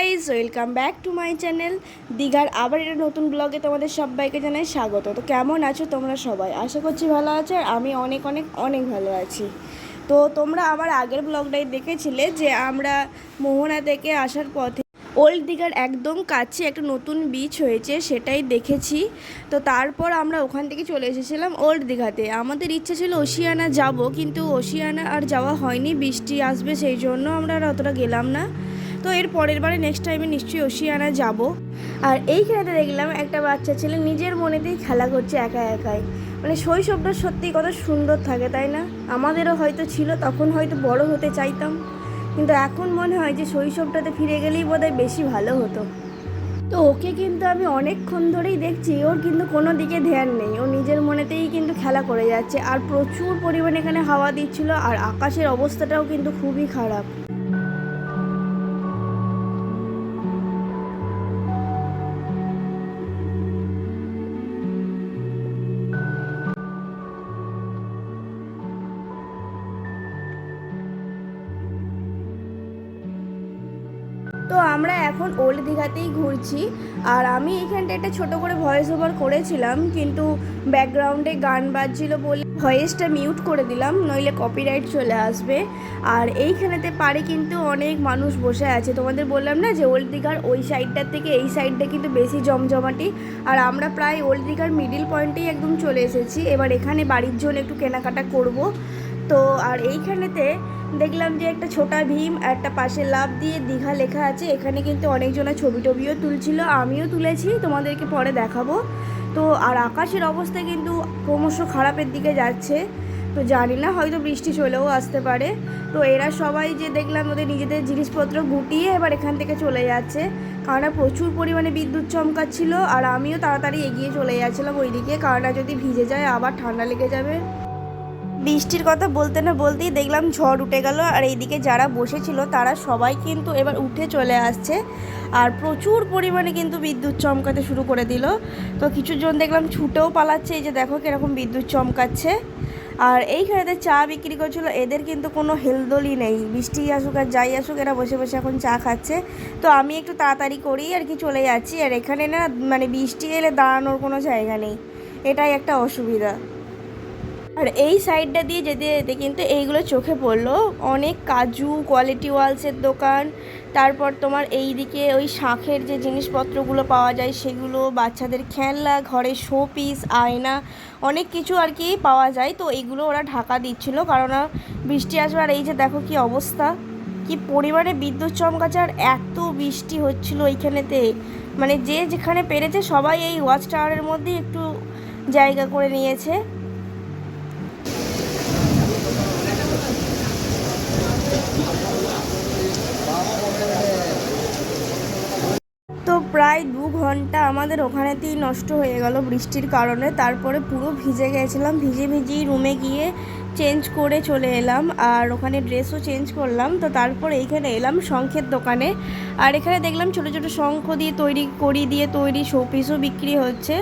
Guys welcome back to my channel দীঘার আবার একটা নতুন ব্লগে তোমাদের সবাইকে জানাই স্বাগত। তো কেমন আছো তোমরা সবাই? আশা করছি ভালো আছো আর আমি অনেক অনেক অনেক ভালো আছি। তো তোমরা আমার আগের ব্লগটাই দেখেছিলে যে আমরা মোহনা থেকে আসার পথে ওল্ড দীঘার একদম কাছে একটা নতুন বিচ হয়েছে, সেটাই দেখেছি। তো তারপর আমরা ওখান থেকে চলে এসেছিলাম ওল্ড দীঘাতে। আমাদের ইচ্ছা ছিল ওশিয়ানা যাব, কিন্তু ওশিয়ানা আর যাওয়া হয়নি, বৃষ্টি আসবে, সেই জন্য আমরা আর অতটা গেলাম না। তো এর পরের বারে নেক্সট টাইমে নিশ্চয়ই ওশিয়ানা যাব। আর এইখানেতে দেখলাম, একটা বাচ্চা ছেলে নিজের মনেতেই খেলা করছে একা একাই। মানে শৈশবটা সত্যি কত সুন্দর থাকে, তাই না? আমাদেরও হয়তো ছিল, তখন হয়তো বড় হতে চাইতাম। কিন্তু এখন মনে হয় যে শৈশবটাতে ফিরে গেলেই বোধহয় বেশি ভালো হতো। তো ওকে কিন্তু আমি অনেকক্ষণ ধরেই দেখছি, ওর কিন্তু কোনো দিকে ধ্যান নেই। ও নিজের মনেতেই কিন্তু খেলা করে যাচ্ছে। আর প্রচুর পরিমাণে এখানে হাওয়া দিচ্ছিল, আর আকাশের অবস্থাটাও কিন্তু খুবই খারাপ। তো আমরা এখন ওল্ড দীঘাতেই ঘুরছি। আর আমি এখানটা একটা ছোট করে ভয়েস ওভার করেছিলাম, কিন্তু ব্যাকগ্রাউন্ডে গান বাজছিল বলে ভয়েসটা মিউট করে দিলাম, নইলে কপিরাইট চলে আসবে। আর এইখানেতে পারে কিন্তু অনেক মানুষ বসে আছে। তোমাদের বললাম না যে ওল্ড দীঘার ওই সাইডটার থেকে এই সাইডটা কিন্তু বেশি জমজমাটি? আর আমরা প্রায় ওল্ড দীঘার মিডিল পয়েন্টেই একদম চলে এসেছি। এবার এখানে বাড়ির জন্য একটু কেনাকাটা করব। তো আর এইখানেতে দেখলাম যে একটা ছোটা ভীম আর একটা পাশে লাভ দিয়ে দীঘা লেখা আছে। এখানে কিন্তু অনেকজনের ছবি টবিও তুলছিল, আমিও তুলেছি, তোমাদেরকে পরে দেখাবো। তো আর আকাশের অবস্থা কিন্তু ক্রমশ খারাপের দিকে যাচ্ছে। তো জানি না, হয়তো বৃষ্টি চলেও আসতে পারে। তো এরা সবাই যে দেখলাম ওদের নিজেদের জিনিসপত্র গুটিয়ে এবার এখান থেকে চলে যাচ্ছে। কারণ প্রচুর পরিমাণে বিদ্যুৎ চমকাচ্ছিল, আর আমিও তাড়াতাড়ি এগিয়ে চলে যাচ্ছিলাম ওইদিকে। কারণ যদি ভিজে যায়, আবার ঠান্ডা লেগে যাবে। বৃষ্টির কথা বলতে না বলতেই দেখলাম ঝড় উঠে গেল আর এইদিকে যারা বসেছিল তারা সবাই কিন্তু এবার উঠে চলে আসছে আর প্রচুর পরিমাণে কিন্তু বিদ্যুৎ চমকাতে শুরু করে দিল। তো কিছুজন দেখলাম ছুটেও পালাচ্ছে, এই যে দেখো কীরকম বিদ্যুৎ চমকাচ্ছে। আর এইখানেতে চা বিক্রি করছিল, এদের কিন্তু কোনো হেলদোলই নেই। বৃষ্টি আসুক আর যাই আসুক, এরা বসে বসে এখন চা খাচ্ছে। তো আমি একটু তাড়াতাড়ি করেই আর কি চলে যাচ্ছি। আর এখানে না মানে বৃষ্টি এলে দাঁড়ানোর কোনো জায়গা নেই। এটাই একটা অসুবিধা। আর এই সাইডটা দিয়ে যেতে যেতে কিন্তু এইগুলো চোখে পড়ল। অনেক কাজু কোয়ালিটি ওয়ালসের দোকান, তারপর তোমার এই দিকে ওই শাঁখের যে জিনিসপত্রগুলো পাওয়া যায় সেগুলো, বাচ্চাদের খেলনা ঘরে শো পিস আয়না, অনেক কিছু আর কি পাওয়া যায়। তো এইগুলো ওরা ঢাকা দিচ্ছিল কারণ বৃষ্টি আসবে আর এই যে দেখো কি অবস্থা। কি পরিমাণে বিদ্যুৎ চমকাচ্ছে আর এত বৃষ্টি হচ্ছিল এইখানেতে। মানে যে যেখানে পেরেছে সবাই এই ওয়াচ টাওয়ারের মধ্যেই একটু জায়গা করে নিয়েছে। প্রায় দু ঘণ্টা আমাদের ওখানেতেই নষ্ট হয়ে গেল বৃষ্টির কারণে। তারপরে পুরো ভিজে গেছিলাম, ভিজে ভিজেই রুমে গিয়ে চেঞ্জ করে চলে এলাম আর ওখানে ড্রেসও চেঞ্জ করলাম। তো তারপর এইখানে এলাম শঙ্খের দোকানে আর এখানে দেখলাম ছোটো ছোটো শঙ্খ দিয়ে তৈরি করি দিয়ে তৈরি শোপিসও বিক্রি হচ্ছে।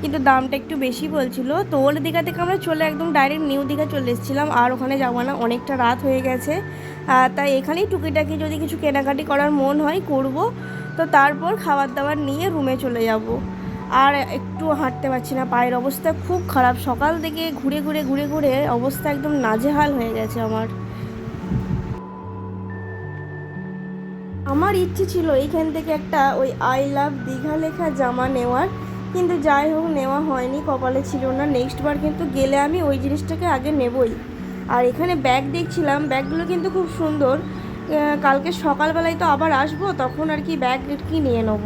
কিন্তু দামটা একটু বেশি বলছিল। তো ওল্ড দীঘা থেকে আমরা চলে একদম ডাইরেক্ট নিউ দীঘা চলে এসেছিলাম আর ওখানে যাব না, অনেকটা রাত হয়ে গেছে। তাই এখানেই টুকিটাকি যদি কিছু কেনাকাটি করার মন হয়, করব। তো তারপর খাবার দাবার নিয়ে রুমে চলে যাব। আর একটু হাঁটতে পারছি না, পায়ের অবস্থা খুব খারাপ। সকাল থেকে ঘুরে ঘুরে ঘুরে ঘুরে অবস্থা একদম নাজেহাল হয়ে গেছে আমার। আমার ইচ্ছে ছিল এইখান থেকে একটা ওই আই লাভ দীঘা লেখা জামা নেওয়ার, কিন্তু যাই হোক নেওয়া হয়নি, কপালে ছিল না। নেক্সট বার কিন্তু গেলে আমি ওই জিনিসটাকে আগে নেবই। আর এখানে ব্যাগ দেখছিলাম ব্যাগগুলো কিন্তু খুব সুন্দর। কালকে সকালবেলায় তো আবার আসব, তখন আর কি ব্যাগ কি নিয়ে নেব।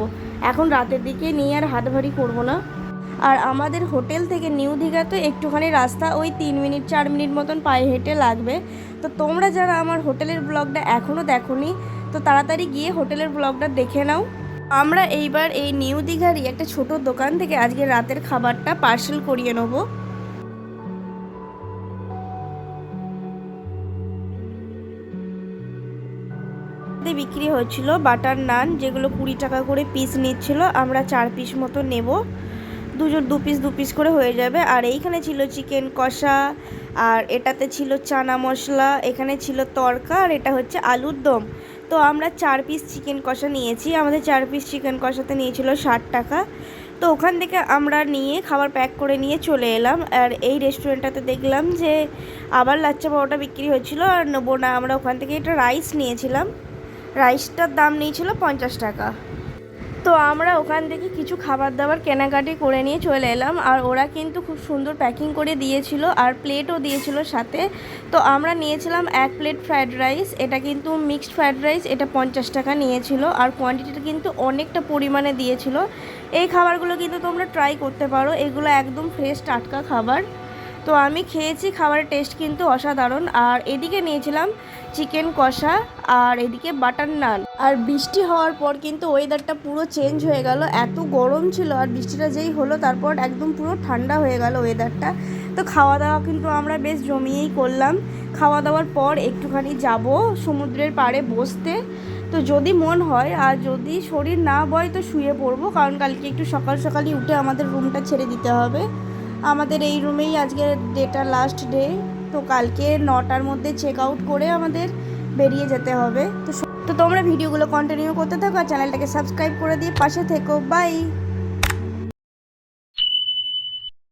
এখন রাতের দিকে নিয়ে আর হাত ভারী করব না। আর আমাদের হোটেল থেকে নিউ দীঘা তো একটুখানি রাস্তা, ওই তিন মিনিট, চার মিনিট মতন পায়ে হেঁটে লাগবে। তো তোমরা যারা আমার হোটেলের ব্লগটা এখনও দেখোনি, তো তাড়াতাড়ি গিয়ে হোটেলের ব্লগটা দেখে নাও। আমরা এইবার এই নিউ দীঘারই একটা ছোট দোকান থেকে আজকে রাতের খাবারটা পার্সেল করিয়ে নেব। বিক্রি হচ্ছিল বাটার নান যেগুলো কুড়ি টাকা করে পিস নিচ্ছিল, আমরা চার পিস মতো নেব। দুজন, দু পিস দু পিস করে হয়ে যাবে। আর এইখানে ছিল চিকেন কষা, আর এটাতে ছিল চানা মশলা, এখানে ছিল তরকা, আর এটা হচ্ছে আলুর দম। তো আমরা চার পিস চিকেন কষা নিয়েছি। আমাদের চার পিস চিকেন কষাতে নিয়েছিল ষাট টাকা। তো ওখান থেকে আমরা নিয়ে খাবার প্যাক করে নিয়ে চলে এলাম। আর এই রেস্টুরেন্টটাতে দেখলাম যে আবার লাচ্চা পরোটা বিক্রি হচ্ছিল আর নেব না। আমরা ওখান থেকে এটা রাইস নিয়েছিলাম। রাইসটার দাম নিয়েছিল পঞ্চাশ টাকা। তো আমরা ওখান থেকে কিছু খাবার দাবার কেনাকাটি করে নিয়ে চলে এলাম আর ওরা কিন্তু খুব সুন্দর প্যাকিং করে দিয়েছিল আর প্লেটও দিয়েছিল সাথে। তো আমরা নিয়েছিলাম এক প্লেট ফ্রায়েড রাইস এটা কিন্তু মিক্সড ফ্রায়েড রাইস এটা পঞ্চাশ টাকা নিয়েছিল আর কোয়ান্টিটিটা কিন্তু অনেকটা পরিমাণে দিয়েছিল। এই খাবারগুলো কিন্তু তোমরা ট্রাই করতে পারো, এগুলো একদম ফ্রেশ টাটকা খাবার। তো আমি খেয়েছি, খাবারের টেস্ট কিন্তু অসাধারণ। আর এদিকে নিয়েছিলাম চিকেন কষা আর এদিকে বাটার নান। আর বৃষ্টি হওয়ার পর কিন্তু ওয়েদারটা পুরো চেঞ্জ হয়ে গেল। এত গরম ছিল আর বৃষ্টিটা যেই হলো, তারপর একদম পুরো ঠান্ডা হয়ে গেল ওয়েদারটা তো খাওয়া দাওয়া কিন্তু আমরা বেশ জমিয়েই করলাম। খাওয়া দাওয়ার পর একটুখানি যাব সমুদ্রের পাড়ে বসতে। তো যদি মন হয় আর যদি শরীর না বয়, তো শুয়ে পড়ব। কারণ কালকে একটু সকাল সকালই উঠে আমাদের রুমটা ছেড়ে দিতে হবে। আমাদের এই রুমেই আজকে ডেটা লাস্ট ডে তো কালকে নটার মধ্যে চেক আউট করে আমাদের বেরিয়ে যেতে হবে। তো তো তোমরা ভিডিওগুলো কন্টিনিউ করতে থাকো আর চ্যানেলটাকে সাবস্ক্রাইব করে দিয়ে পাশে থেকো। বাই